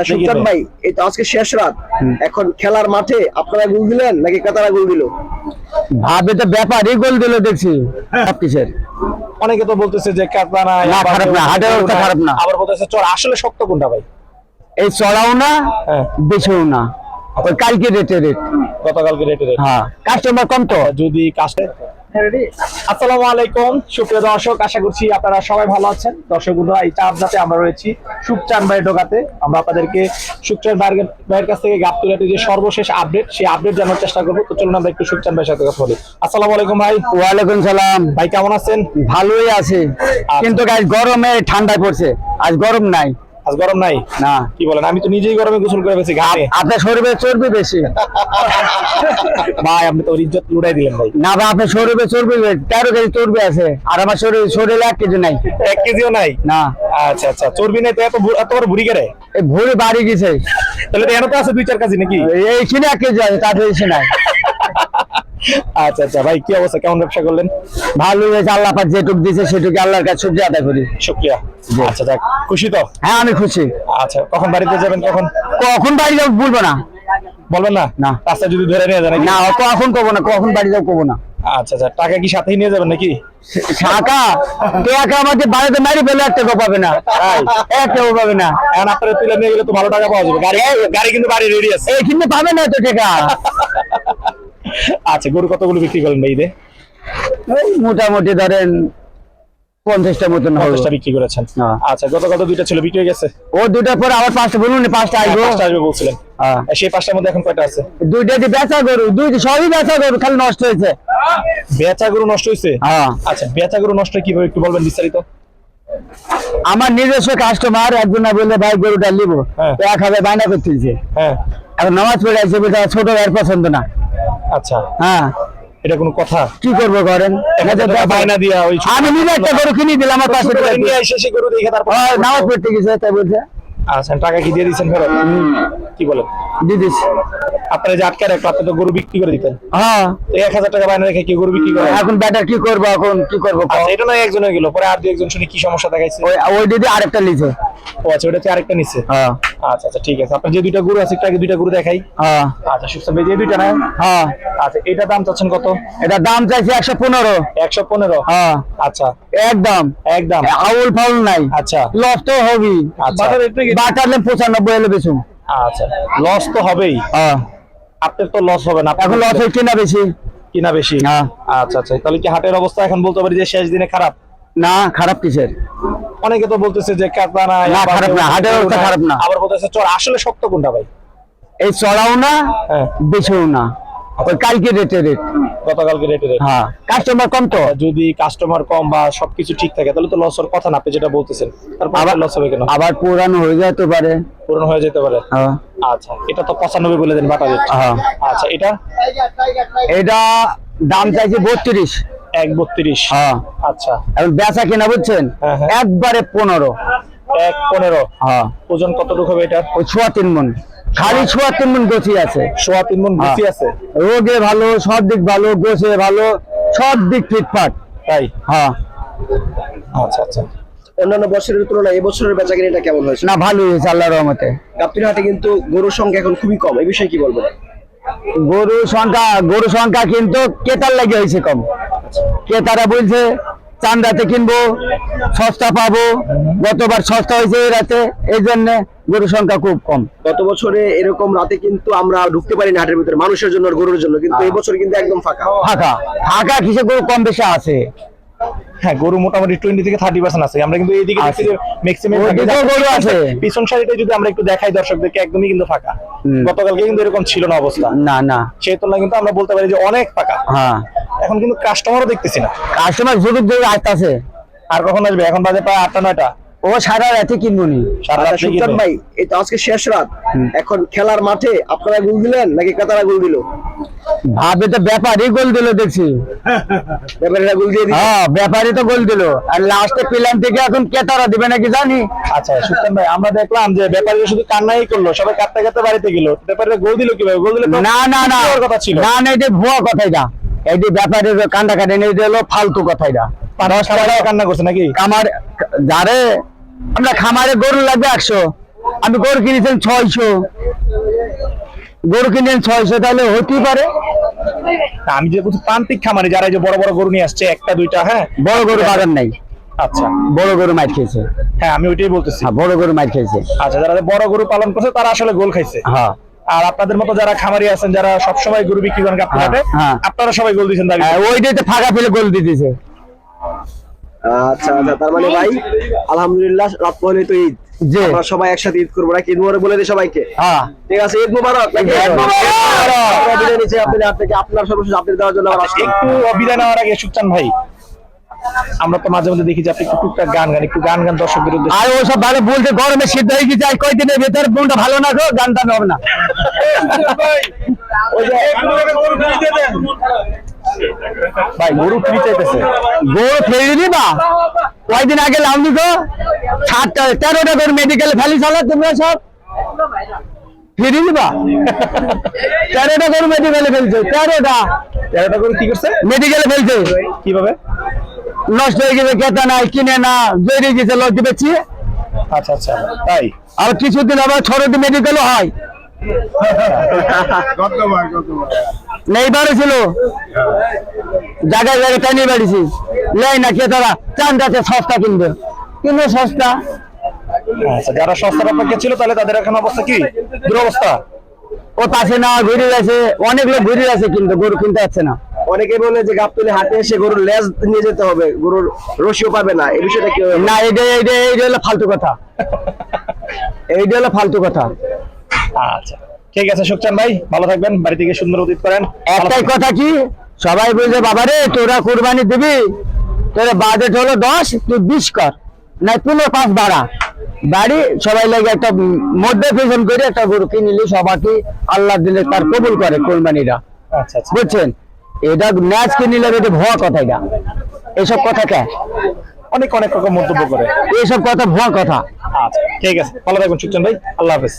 আচ্ছা সুলতান ভাই তো আজকে শেষ রাত। এখন খেলার মাঠে আপনারা গোল দিলেন নাকি কাতারা গোল দিল? ভাবে তো ব্যাপারই গোল দিল দেখছি। সব কিসের অনেকে তো বলতেছে যে কাতা না খারাপ না, হাটের অবস্থা খারাপ না। আবার বলতেছে চল আসলে শক্ত কোনটা ভাই? এই চড়াও না হ্যাঁ। বেছেও না। কালকে রেটে রেট গতকালকে রেটে রেট হ্যাঁ। কাস্টমার কম তো। যদি কাস্টে আসসালামু আলাইকুম। সুপ্রিয় দর্শক আশা করছি আপনারা সবাই ভালো আছেন। দর্শক বন্ধুরা এই চার জাতে আমরা রয়েছি আমরা আপনাদেরকে সুখচান ভাইয়ের কাছ থেকে গাবতুলাটি যে সর্বশেষ আপডেট সেই আপডেট জানার চেষ্টা করব। তো চলুন আমরা একটু সুখচান ভাইয়ের সাথে কথা বলি। আসসালামু আলাইকুম ভাই। ওয়ালাইকুম সালাম। ভাই কেমন আছেন? ভালোই আছে। কিন্তু আজ গরমে ঠান্ডায় পড়ছে। আজ গরম নাই। আজ গরম নাই? না। কি বলেন? আমি তো নিজেই গরমে গোসল করে ফেছি ঘামে। আপনার শরীরে চর্বি বেশি। ভাই আপনি তো ইজ্জত লুটাই দিলেন ভাই। না বা আপনার শরীরে চর্বি বেশি। তেরো কেজি চর্বি আছে আর আমার শরীর শরীরে এক কেজি নাই। এক কেজিও নাই? না। আচ্ছা আচ্ছা। চর্বি নেই তো এত এত বড় ভুড়ি কেড়ে? এই ভুঁড়ি বাড়ি গেছে। তাহলে তো এনে তো আছে দুই চার কেজি নাকি? এইখানে এক কেজি আছে তাতে বেশি নাই। আচ্ছা আচ্ছা ভাই কি অবস্থা? কেমন ব্যবসা করলেন? ভালো হয়েছে আল্লাহ পাক যেটুক দিয়েছে সেটুকু আল্লাহর কাছে আদায় করি। শুক্রিয়া। আচ্ছা যাক খুশি তো? হ্যাঁ আমি খুশি। আচ্ছা কখন বাড়িতে যাবেন কখন? কখন বাড়ি যাব বলব না। বলবেন না? না। রাস্তা যদি ধরে নিয়ে যান না কখন কবো না কখন বাড়ি যাব কবো না। আচ্ছা আচ্ছা টাকা কি সাথেই নিয়ে যাবেন নাকি? শাখা টাকা আমাকে বাড়িতে মারি ফেলে এক টাকা পাবে না। এক টাকা পাবে না। এখন আপনারা তুলে নিয়ে গেলে তো ভালো টাকা পাওয়া যাবে। গাড়ি গাড়ি কিন্তু বাড়ি রেডি আছে। এইখানে পাবে না তো টাকা। আচ্ছা গরু কতগুলো বিক্রি করলেন ভাই ঈদে? মোটামুটি ধরেন পঞ্চাশটা মতন পঞ্চাশটা বিক্রি করেছেন। হ্যাঁ। আচ্ছা গতকাল তো দুইটা ছিল বিক্রি হয়ে গেছে? ও দুটার পরে আবার পাঁচটা বলুন পাঁচটা আসব। পাঁচটা আসবে বলছিলেন। হ্যাঁ। সেই পাঁচটার মধ্যে এখন কয়টা আছে? দুইটা দিয়ে বেচা গরু? দুই সবই বেচা গরু খালি নষ্ট হয়েছে। বেচা গরু নষ্ট হয়েছে? হ্যাঁ। আচ্ছা বেচা গরু নষ্ট কীভাবে একটু বলবেন বিস্তারিত? আমার নিজস্ব কাস্টমার একজন না বললে ভাই গরুটা নিবো। এক হাজার বায়না করতেছে। এখন নামাজ পড়ে আছে ছোট ভাইয়ের পছন্দ না। আচ্ছা। হ্যাঁ। এটা কোনো কথা? কি করব করেন? বায়না দিয়া ওই আমি নিজে একটা গরু কিনে দিলাম আমার পাশে নিয়ে এসে গরু দেখে তারপর হ্যাঁ, নামাজ পড়তে গেছে তাই বলছে। আচ্ছা টাকা কি দিয়ে দিচ্ছেন ফেরত? কি বলেন? দিদিস আপনারা যে আটকে রাখল আপনি তো গরু বিক্রি করে দিতেন। হ্যাঁ। এক হাজার টাকা বায়না রেখে কি গরু বিক্রি করে এখন ব্যাটার কি করব এখন কি করব? আচ্ছা এটা নয় একজনের গেল। পরে আর দু একজন শুনে কি সমস্যা দেখাইছে? ওই দিদি আরেকটা লিখে। ও আচ্ছা ওটা আরেকটা নিচ্ছে হ্যাঁ। আচ্ছা আচ্ছা ঠিক আছে। আপনার যে দুইটা গরু আছে একটু আগে দুইটা গরু দেখাই। হ্যাঁ। আচ্ছা সুস্থ যে দুইটা না? হ্যাঁ। আচ্ছা এটা দাম চাচ্ছেন কত? এটা দাম চাইছে একশো পনেরো। একশো পনেরো? হ্যাঁ। আচ্ছা। একদম। একদম। আউল ফাউল নাই। আচ্ছা। লস তো হবি আচ্ছা। পঁচানব্বই এলে বেশুন আচ্ছা। লস তো হবেই। হ্যাঁ। আপনার তো লস হবে না। এখন লস হচ্ছে না বেশি। কিনা বেশি। হ্যাঁ। আচ্ছা আচ্ছা। তাহলে কি হাটের অবস্থা এখন বলতে পারি যে শেষ দিনে খারাপ? না খারাপ কিসের? অনেকে তো বলতেছে যে কাতা না না, খারাপ না, হাটের অবস্থা খারাপ না। আবার বলতেছে চল আসলে শক্ত কোনটা ভাই। এই চড়াও না হ্যাঁ। বেছেও না। ওই কালকে রেটে রেট। গতকালকে রেটে রেট। হ্যাঁ কাস্টমার কম তো। যদি কাস্টমার কম বা সবকিছু ঠিক থাকে তাহলে তো লস হওয়ার কথা না আপনি যেটা বলতেছেন আবার লস হবে কেন? আবার পুরানো হয়ে যেতে পারে। পূরণ হয়ে যেতে পারে। হ্যাঁ। আচ্ছা এটা তো পঁচানব্বই বলে দেন বাটা রেট হ্যাঁ। আচ্ছা এটা? এটা দাম চাইছে বত্রিশ। এক বত্রিশ। হ্যাঁ। আচ্ছা। এখন বেচা কিনা বুঝছেন? হ্যাঁ, হ্যাঁ। একবারে পনেরো। এক পনেরো। হ্যাঁ। ওজন কতটুকু হবে এটা ওই ছোয়া তিন মন। খালি ছোয়া তিন মন গছি আছে। সোয়া তিন মন বেশি আছে? রোগে ভালো সব দিক ভালো গোছে ভালো সব দিক ফিটফাট তাই? হ্যাঁ। আচ্ছা আচ্ছা। অন্যান্য বছরের তুলনায় এবছরের বেচা কিনাটা কেমন হয়েছে? না ভালো হয়েছে আল্লাহর রহমতে। গাবতলী হাটে কিন্তু গরুর সংখ্যা এখন খুবই কম। এই বিষয়ে কি বলবেন? গরু সংখ্যা গরু সংখ্যা কিন্তু কেতার লাগে হয়েছে কম। ক্রেতারা বলছে চান্দাতে কিনবো সস্তা পাবো গতবার সস্তা হয়েছে এই রাতে এই জন্য গরু সংখ্যা খুব কম। গত বছরে এরকম রাতে কিন্তু আমরা ঢুকতে পারি না হাটের ভিতরে মানুষের জন্য গরুর জন্য কিন্তু এই বছর কিন্তু একদম ফাঁকা। ফাঁকা। ফাঁকা কিসে গরু কম বেশি আছে? হ্যাঁ গরু মোটামুটি টোয়েন্টি থেকে থার্টি পার্সেন্ট আছে। আমরা কিন্তু এইদিকে ম্যাক্সিমাম গরু আছে। পিছন সারিতে যদি আমরা একটু দেখাই দর্শকদেরকে একদমই কিন্তু ফাঁকা। গতকালকে কিন্তু এরকম ছিল না অবস্থা। না না। সেই তুলনায় কিন্তু আমরা বলতে পারি যে অনেক ফাঁকা। হ্যাঁ। এখন কিন্তু কাস্টমারও দেখতেছি না। কাস্টমার যুগ যুগ আসতেছে। আর কখন আসবে? এখন বাজে প্রায় আটটা নয়টা। ও সারা রাতে কিনবো নি। সারা সুলতান ভাই এই তো আজকে শেষ রাত। এখন খেলার মাঠে আপনারা গোল দিলেন নাকি কাতারা গোল দিল? ভাবে তো ব্যাপারই গোল দিল দেখছি। ব্যাপারীরা গোল দিয়ে দিল। হ্যাঁ ব্যাপারই তো গোল দিল। আর লাস্টে প্ল্যান থেকে এখন কেতারা দিবে নাকি জানি। আচ্ছা সুলতান ভাই আমরা দেখলাম যে ব্যাপারীরা শুধু কান্নাই করল সবাই কাঁদতে কাঁদতে বাড়িতে গেল। ব্যাপারীরা গোল দিল কীভাবে? গোল দিলে না না না। কথা ছিল। না না এটা ভুয়া কথা এটা। এই যে ব্যাপারের কান্দা কাটে এটা হলো ফালতু কথা এটা। কান্না করছে নাকি? খামার যারে আমরা খামারে গরু লাগবে একশো আমি গরু কিনেছেন ছয়শো। গরু কিনেছেন ছয়শো তাহলে হতেই পারে। আমি যে বলছি প্রান্তিক খামারি যারা যে বড় বড় গরু নিয়ে আসছে একটা দুইটা হ্যাঁ? বড় গরু বাগান নাই। আচ্ছা। বড় গরু মাইর খেয়েছে। হ্যাঁ আমি ওইটাই বলতেছি। হ্যাঁ বড় গরু মাইর খেয়েছে। আচ্ছা যারা বড় গরু পালন করছে তারা আসলে গোল খাইছে। হ্যাঁ। আর আপনাদের মতো যারা খামারি আছেন যারা সবসময় গরু বিক্রি করেন আপনার হ্যাঁ, হ্যাঁ। আপনারা সবাই গোল দিচ্ছেন দাবি হ্যাঁ, ওইটাতে ফাঁকা ফেলে গোল দিতেছে আচ্ছা আচ্ছা তার মানে ভাই আলহামদুলিল্লাহ রাত পহলে তো ঈদ জি। আমরা সবাই একসাথে ঈদ করব নাকি ঈদ মোবারক বলে দিই সবাইকে হ্যাঁ ঠিক আছে ঈদ মুবারক নাকি? ঈদ মুবারক! আমরা আপনাদের হাত আপনার সর্বশেষ আপডেট দেওয়ার জন্য আসলাম। একটু বিদায় নেওয়ার আগে সুকচান ভাই আমরা তো মাঝে মধ্যে দেখি যে আপনি একটু টুকটাক গান গান একটু গান গান দর্শকদের উদ্দেশ্যে আর ওসব ভালো বলতে গরমে সিদ্ধ হয়ে গেছে আর কয়দিনের ভেতর বোনটা ভালো না গো গান টান হবে না। ভাই গরু ফ্রি চাইতেছে। গরু ফেলে দিবা কয়দিন আগে লাউনি গো? সাতটা তেরোটা করে মেডিকেলে ফেলি চালা তোমরা সব। ফিরে দিবা তেরোটা করে মেডিকেলে ফেলছে তেরোটা। তেরোটা গরু কি করছে? মেডিকেলে ফেলছে। কীভাবে? নষ্ট হয়ে গেছে কেতা নাই কিনে না জড়িয়ে গেছে লজ্জা পেয়েছি। আচ্ছা আচ্ছা তাই? আর কিছুদিন আবার ছড়টি মেডিকেলও হয়। নেইবারও ছিল। জায়গায় জায়গায় টানিয়ে বাড়িছি। লেই না ক্রেতারা চান যাচ্ছে সস্তা কিনবে। কিনবে সস্তা। আচ্ছা যারা সস্তার অপেক্ষা ছিল তাহলে তাদের এখন অবস্থা কি? দুরবস্থা? ও পাশে না ঘুরে গেছে। অনেক লোক ঘুরে গেছে কিন্তু গরু কিনতে যাচ্ছে না। অনেকে বলে যে গাবতলি হাটে এসে গরুর লেজ নিয়ে যেতে হবে গরুর রশিও পাবে না। এই বিষয়টা কি না এইটা হলো ফালতু কথা। এইটা হলো ফালতু কথা। আচ্ছা ঠিক আছে সুকচান ভাই ভালো থাকবেন বাড়ি থেকে সুন্দর অতীত করেন। একটাই কথা কি সবাই বলছে বাবারে তোরা কুরবানি দিবি? তোর বাজেট হলো দশ তুই বিশ কর। না পনেরো পাঁচ বাড়া। বাড়ি সবাই লাগে একটা মধ্যে পেছন করে একটা গরু কিনিলি সবাইকে আল্লাহ দিলে তার কবুল করে কোরবানিরা। আচ্ছা আচ্ছা। বুঝছেন? এটা ম্যাচ কিনিলে এটা ভুয়া কথা এটা। এসব কথা কে? অনেক অনেক রকম মন্তব্য করে। এসব কথা ভুয়া কথা। আচ্ছা ঠিক আছে। ভালো থাকবেন সুচন ভাই। আল্লাহ হাফেজ।